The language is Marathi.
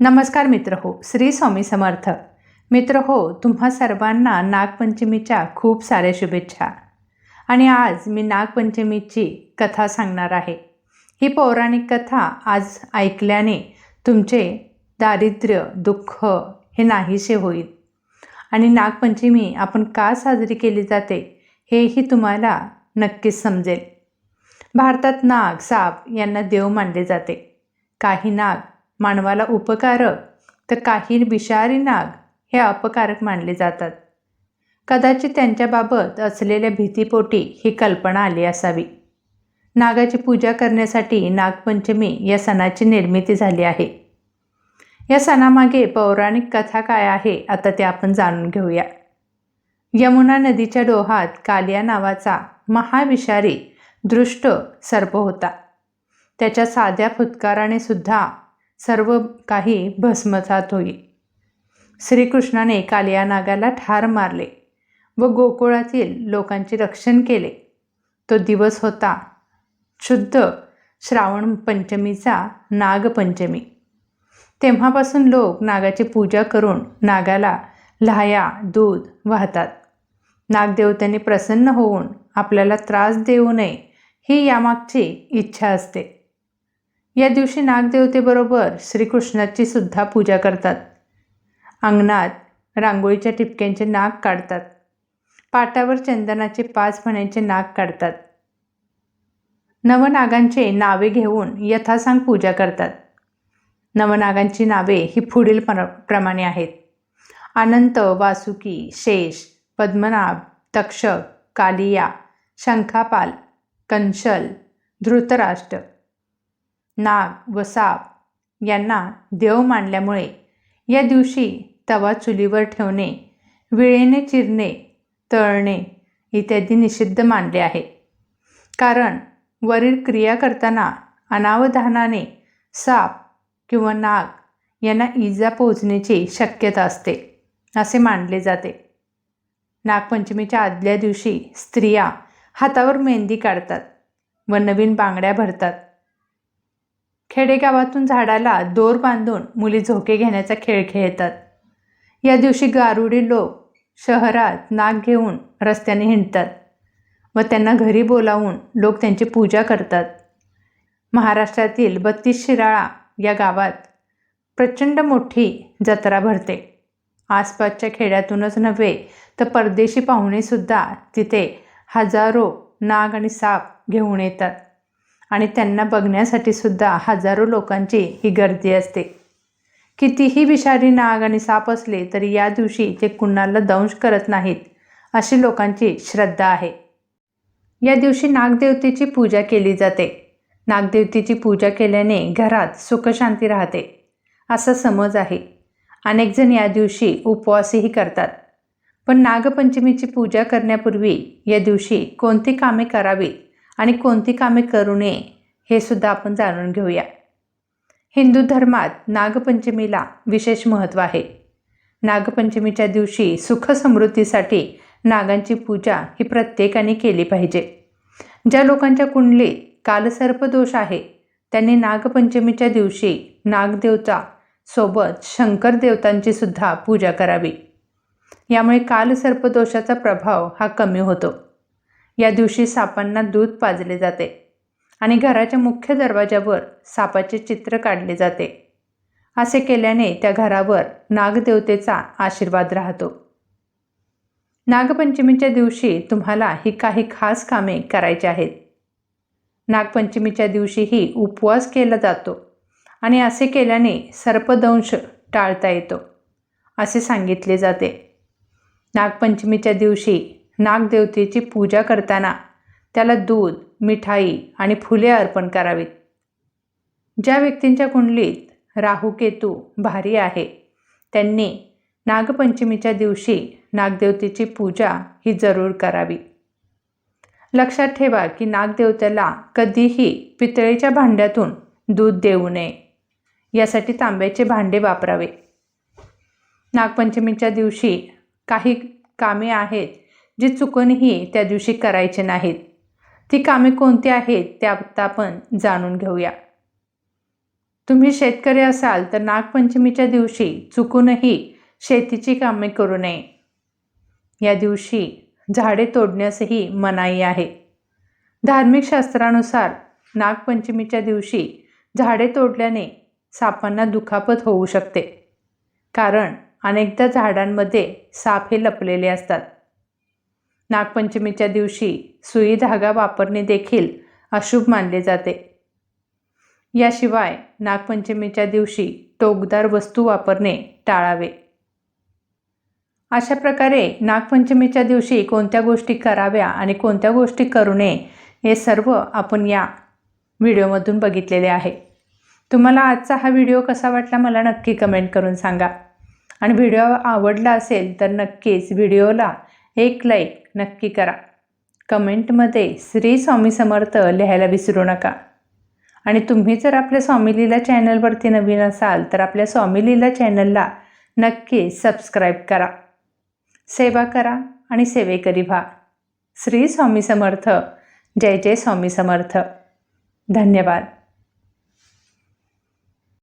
नमस्कार मित्र हो श्री स्वामी समर्थ. मित्र हो तुम्हा सर्वांना नागपंचमीच्या खूप साऱ्या शुभेच्छा. आणि आज मी नागपंचमीची कथा सांगणार आहे. ही पौराणिक कथा आज ऐकल्याने तुमचे दारिद्र्य दुःख हे नाहीसे होईल. आणि नागपंचमी आपण का साजरी केली जाते हेही तुम्हाला नक्कीच समजेल. भारतात नाग साप यांना देव मानले जाते. काही नाग मानवाला उपकारक तर काही विषारी नाग हे अपकारक मानले जातात. कदाचित त्यांच्याबाबत असलेल्या भीतीपोटी ही कल्पना आली असावी. नागाची पूजा करण्यासाठी नागपंचमी या सणाची निर्मिती झाली आहे. या सणामागे पौराणिक कथा काय आहे आता ते आपण जाणून घेऊया. यमुना नदीच्या डोहात कालिया नावाचा महाविषारी दृष्ट सर्प होता. त्याच्या साध्या फुतकाराने सुद्धा सर्व काही भस्मसात होई. श्रीकृष्णाने कालिया नागाला ठार मारले व गोकुळातील लोकांचे रक्षण केले. तो दिवस होता शुद्ध श्रावण पंचमीचा नागपंचमी. तेव्हापासून लोक नागाची पूजा करून नागाला लहाया दूध वाहतात. नागदेवतांनी प्रसन्न होऊन आपल्याला त्रास देऊ नये ही यामागची इच्छा असते. या दिवशी नागदेवतेबरोबर श्रीकृष्णाची सुद्धा पूजा करतात. अंगणात रांगोळीच्या टिपक्यांचे नाग काढतात. पाटावर चंदनाचे पाच फण्याचे नाग काढतात. नवनागांचे नावे घेऊन यथासांग पूजा करतात. नवनागांची नावे ही पुढील प्र प्रमाणे आहेत. अनंत वासुकी शेष पद्मनाभ तक्षक कालिया शंखापाल कंशल धृतराष्ट्र नाग व साप यांना देव मानल्यामुळे या दिवशी तवा चुलीवर ठेवणे विळेने चिरणे तळणे इत्यादी निषिद्ध मानले आहे. कारण वरील क्रिया करताना अनावधानाने साप किंवा नाग यांना इजा पोहोचण्याची शक्यता असते असे मानले जाते. नागपंचमीच्या आदल्या दिवशी स्त्रिया हातावर मेहंदी काढतात व नवीन बांगड्या भरतात. खेडेगावातून झाडाला दोर बांधून मुली झोके घेण्याचा खेळ खेळतात. या दिवशी गारुडी लोक शहरात नाक घेऊन रस्त्याने हिंडतात व त्यांना घरी बोलावून लोक त्यांची पूजा करतात. महाराष्ट्रातील बत्तीस शिराळा या गावात प्रचंड मोठी जत्रा भरते. आसपासच्या खेड्यातूनच नव्हे तर परदेशी पाहुणेसुद्धा तिथे हजारो नाग आणि साप घेऊन येतात. आणि त्यांना बघण्यासाठी सुद्धा हजारो लोकांची ही गर्दी असते. कितीही विषारी नाग आणि साप असले तरी या दिवशी ते कुणाला दंश करत नाहीत अशी लोकांची श्रद्धा आहे. या दिवशी नागदेवतेची पूजा केली जाते. नागदेवतेची पूजा केल्याने घरात सुखशांती राहते असा समज आहे. अनेकजण या दिवशी उपवासही करतात. पण नागपंचमीची पूजा करण्यापूर्वी या दिवशी कोणती कामे करावी आणि कोणती कामे करू नये हे सुद्धा आपण जाणून घेऊया. हिंदू धर्मात नागपंचमीला विशेष महत्त्व आहे. नागपंचमीच्या दिवशी सुखसमृद्धीसाठी नागांची पूजा ही प्रत्येकाने केली पाहिजे. ज्या लोकांच्या कुंडलीत कालसर्पदोष आहे त्यांनी नागपंचमीच्या दिवशी नागदेवता सोबत शंकर देवतांची सुद्धा पूजा करावी. यामुळे कालसर्पदोषाचा प्रभाव हा कमी होतो. या दिवशी सापांना दूध पाजले जाते आणि घराच्या मुख्य दरवाजावर सापाचे चित्र काढले जाते. असे केल्याने त्या घरावर नागदेवतेचा आशीर्वाद राहतो. नागपंचमीच्या दिवशी तुम्हाला ही काही खास कामे करायची आहेत. नागपंचमीच्या दिवशीही उपवास केला जातो आणि असे केल्याने सर्पदंश टाळता येतो असे सांगितले जाते. नागपंचमीच्या दिवशी नागदेवतेची पूजा करताना त्याला दूध मिठाई आणि फुले अर्पण करावीत. ज्या व्यक्तींच्या कुंडलीत राहू केतू भारी आहे त्यांनी नागपंचमीच्या दिवशी नागदेवतेची पूजा ही जरूर करावी. लक्षात ठेवा की नागदेवतेला कधीही पितळेच्या भांड्यातून दूध देऊ नये. यासाठी तांब्याचे भांडे वापरावे. नागपंचमीच्या दिवशी काही कामे आहेत जी चुकूनही त्या दिवशी करायचे नाहीत. ती कामे कोणती आहेत ते आता आपण जाणून घेऊया. तुम्ही शेतकरी असाल तर नागपंचमीच्या दिवशी चुकूनही शेतीची कामे करू नये. या दिवशी झाडे तोडण्यासही मनाई आहे. धार्मिक शास्त्रानुसार नागपंचमीच्या दिवशी झाडे तोडल्याने सापांना दुखापत होऊ शकते. कारण अनेकदा झाडांमध्ये साप हे लपलेले असतात. नागपंचमीच्या दिवशी सुई धागा वापरणे देखील अशुभ मानले जाते. याशिवाय नागपंचमीच्या दिवशी टोकदार वस्तू वापरणे टाळावे. अशा प्रकारे नागपंचमीच्या दिवशी कोणत्या गोष्टी कराव्या आणि कोणत्या गोष्टी करू नये हे सर्व आपण या व्हिडिओमधून बघितलेले आहे. तुम्हाला आजचा हा व्हिडिओ कसा वाटला मला नक्की कमेंट करून सांगा. आणि व्हिडिओ आवडला असेल तर नक्कीच व्हिडिओला एक लाईक नक्की करा. कमेंटमध्ये श्री स्वामी समर्थ लिहायला विसरू नका. आणि तुम्ही जर आपल्या स्वामी लीला चॅनलवरती नवीन असाल तर आपल्या स्वामी लीला चॅनलला नक्की सबस्क्राईब करा. सेवा करा आणि सेवेकरी व्हा. श्री स्वामी समर्थ. जय जय स्वामी समर्थ. धन्यवाद.